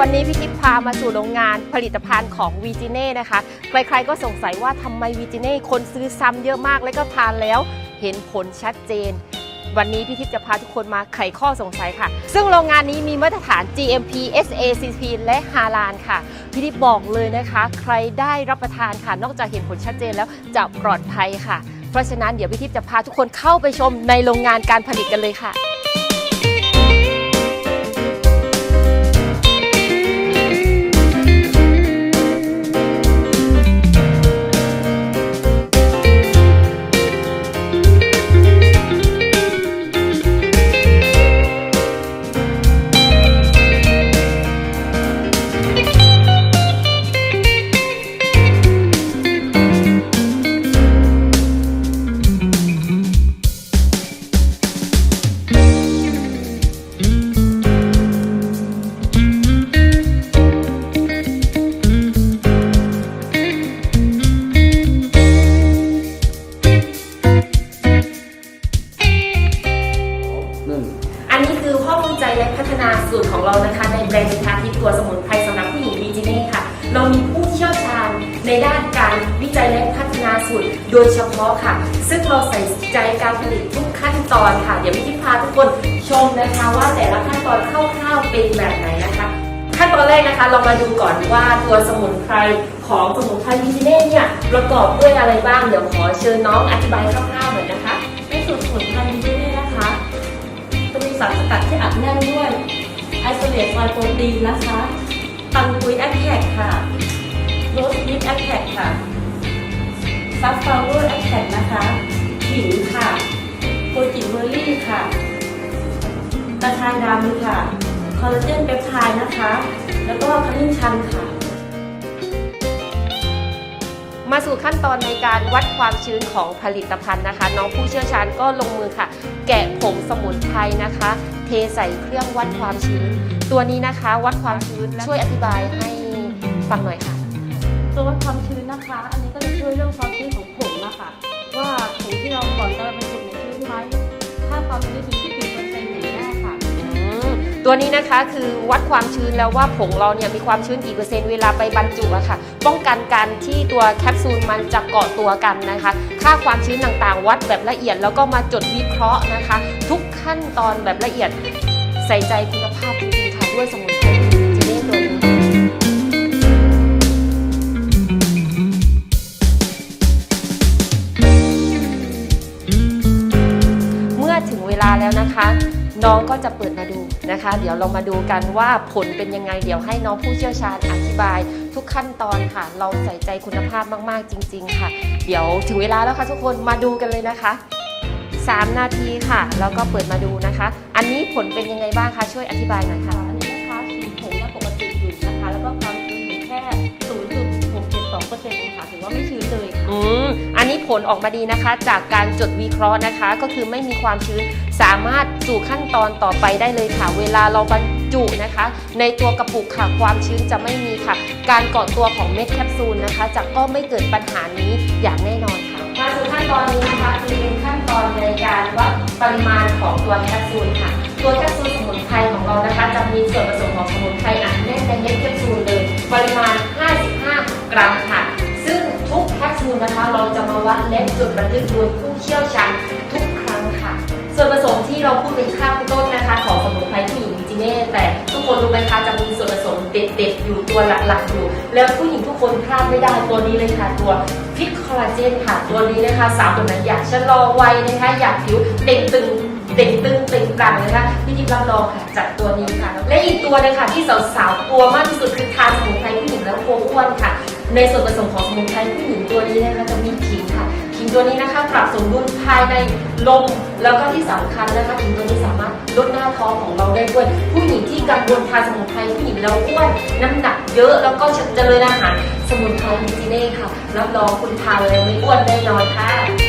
วันนี้พี่ทิพย์พามาสู่โรงงานผลิตภัณฑ์ของวีจิเน่นะคะ ใครๆก็สงสัยว่าทำไมวีจิเน่คนซื้อซ้ำเยอะมาก แล้วก็ทานแล้วเห็นผลชัดเจน วันนี้พี่ทิพย์จะพาทุกคนมาไขข้อสงสัยค่ะ ซึ่งโรงงานนี้มีมาตรฐาน GMP SACP และฮาลานค่ะ พี่ทิพย์บอกเลยนะคะ ใครได้รับประทานค่ะ นอกจากเห็นผลชัดเจนแล้วจะปลอดภัยค่ะ เพราะฉะนั้นเดี๋ยวพี่ทิพย์จะพาทุกคนเข้าไปชมในโรงงานการผลิตกันเลยค่ะ สูตรของเรานะคะในแบรนด์สินค้าที่ตัวสมุนไพรสำหรับผู้หญิงวีจิเน่ค่ะ เรามีผู้เชี่ยวชาญในด้านการวิจัยและพัฒนาสูตรโดยเฉพาะค่ะ ซึ่งเราใส่ใจการผลิตทุกขั้นตอนค่ะ เดี๋ยวพี่ทิพพาทุกคนชมนะคะว่าแต่ละขั้นตอนคร่าวๆเป็นแบบไหนนะคะขั้นตอนแรกนะคะเรามาดูก่อนว่าตัวสมุนไพรของสมุนไพรวีจิเน่เนี่ยประกอบด้วยอะไรบ้างเดี๋ยวขอเชิญน้องอธิบายคร่าวๆหน่อยนะคะในสูตรสมุนไพรมิเน่นะคะจะมีสารสกัดที่อัดแน่นด้วย ไอโซเลตไฟโปรตีนนะคะตังกุยแอคแท็กค่ะโรสยิปแอคแท็กค่ะซัฟฟาวเวอร์แอคแท็กนะคะขิงค่ะโปรจิเบอร์รี่ค่ะกระชายดำค่ะ คอลลาเจนเปปไทด์นะคะ แล้วก็ขมิ้นชันค่ะ มาสู่ขั้นตอนในการวัดความชื้นของผลิตภัณฑ์นะคะ น้องผู้เชี่ยวชาญก็ลงมือค่ะ แกะผงสมุนไพรนะคะ เทใส่เครื่องวัดความชื้น ตัวนี้นะคะวัดความชื้นช่วยอธิบายให้ฟังหน่อยค่ะ ตัววัดความชื้นนะคะ อันนี้ก็จะช่วยเรื่องความชื้นของผงนะคะว่าผงที่เราก่อนจะบรรจุในชื้นไหมถ้าความชื้นอยู่ที่กี่เปอร์เซ็นต์อย่างนี้ยค่ะอืมตัวนี้นะคะคือวัดความชื้นแล้วว่าผงเราเนี่ยมีความชื้นกี่เปอร์เซ็นต์เวลาไปบรรจุอะค่ะ ป้องกันการที่ตัวแคปซูลมันจะเกาะตัวกันนะคะ ค่าความชื้นต่างๆ วัดแบบละเอียดแล้วก็มาจดวิเคราะห์นะคะ ทุก ขั้นตอนแบบละเอียดใส่ใจคุณภาพจริงๆค่ะด้วยสมุนไพรจีเน่ตัวนี้เมื่อถึงเวลาแล้วนะคะ น้องก็จะเปิดมาดูนะคะ เดี๋ยวเรามาดูกันว่าผลเป็นยังไง เดี๋ยวให้น้องผู้เชี่ยวชาญอธิบาย ทุกขั้นตอนค่ะ เราใส่ใจคุณภาพมากๆจริง ๆ ค่ะ เดี๋ยวถึงเวลาแล้วค่ะทุกคนมาดูกันเลยนะคะ 3 นาทีค่ะ แล้วก็เปิดมาดูนะคะ อันนี้ผลเป็นยังไงบ้างคะช่วยอธิบายหน่อยค่ะ อันนี้นะคะสีผงเนี่ยปกติอยู่นะคะ แล้วก็ความชื้นอยู่แค่ 0.672%เองค่ะถือว่าไม่ชื้นเลยค่ะ อืมอันนี้ผลออกมาดีนะคะ จากการจดวิเคราะห์นะคะ ก็คือไม่มีความชื้นสามารถสู่ขั้นตอนต่อไปได้เลยค่ะ เวลาเราบรรจุนะคะ ในตัวกระปุกค่ะความชื้นจะไม่มีค่ะ การเกาะตัวของเม็ดแคปซูลนะคะ จะก็ไม่เกิดปัญหานี้อย่างแน่นอนค่ะมาสู่ ขั้นตอนนี้นะคะคือเป็นขั้นตอนในการวัดปริมาณของตัวแคปซูลค่ะ ตัวแคปซูลสมุนไพรของเรานะคะ จะมีส่วนผสมของสมุนไพรอัดแน่นในเม็ดแคปซูลเลยปริมาณ 55 กรัมค่ะ ซึ่งทุกแคปซูลนะคะ เราจะมาวัดและจดบันทึกโดยผู้เชี่ยวชาญทุกครั้งค่ะ ส่วนผสมที่เราพูดเป็นข้างต้นนะคะ ของสมุนไพรผู้หญิงวิจิเน่แต่ทุกคนรู้ไหมคะจะ ตัวหลักๆอยู่ แล้วผู้หญิงทุกคนพลาดไม่ได้ตัวนี้เลยค่ะตัวฟิตคอลลาเจนค่ะตัวนี้นะคะสาวคนไหนอยากชะลอวัยนะคะอยากผิวเต่งตึงเต่งตึงเต่งปรังนะคะพี่ทิพย์รับรองค่ะจากตัวนี้ค่ะ และอีกตัวนึงค่ะที่สาวๆกลัวมากที่สุดคือทานสมุนไพรผู้หญิงแล้วกลัวอ้วนค่ะ ในส่วนผสมของสมุนไพรผู้หญิงตัวนี้นะคะจะมีขิง ตัวนี้นะคะปรับสมดุลภายในลมแล้วก็ที่สำคัญนะคะขิงตัวนี้สามารถลดหน้าท้องของเราได้ด้วยผู้หญิงที่กังวลทานสมุนไพรผู้หญิงแล้วอ้วนน้ำหนักเยอะแล้วก็เจริญอาหารสมุนไพรมิจิเน่ค่ะรับรองคุณทานแล้วไม่อ้วนแน่นอนค่ะ